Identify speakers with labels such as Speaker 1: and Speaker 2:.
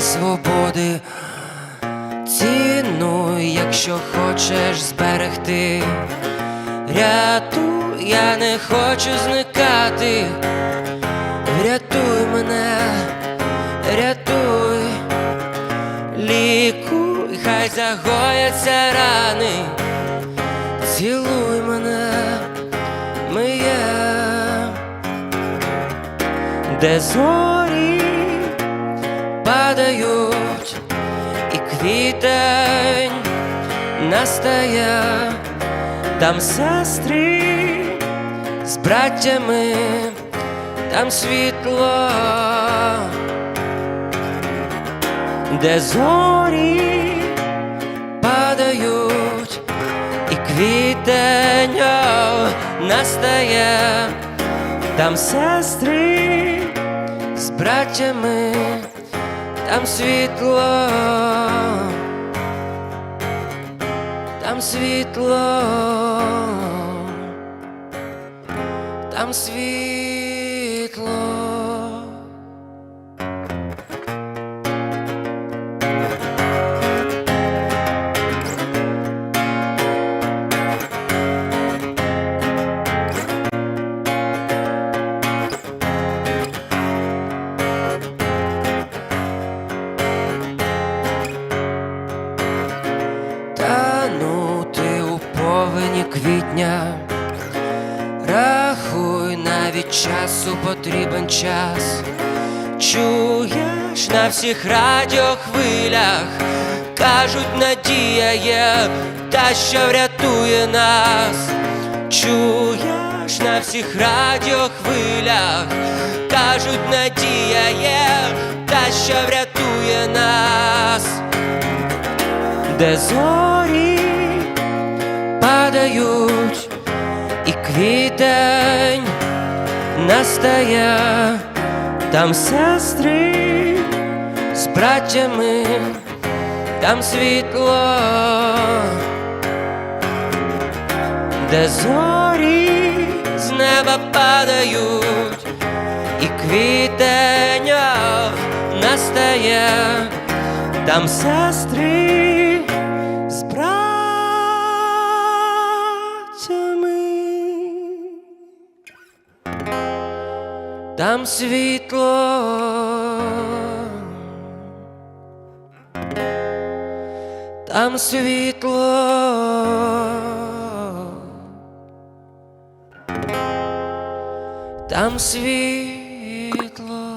Speaker 1: свободи. Цінуй, якщо хочеш зберегти. Рятуй, я не хочу зникати. Врятуй мене, рятуй, лікуй, хай загояться рани. Цілуй мене, моє, де зорі падають, і квітень настає, там сестри з браттями, там світло, де зорі падають, і квітень настає, там сестри з браттями, там світло, там світло, там світло. Повені квітня, рахуй, навіть часу потрібен час. Чуєш на всіх радіохвилях, кажуть, надія є та, що врятує нас. Чуєш на всіх радіохвилях, кажуть, надія є та, що врятує нас де зорі падають, і квітень настає, там сестри з браттями, там світло, де зорі з неба падають, і квітень настає. Там сестри там світло, там світло, там світло.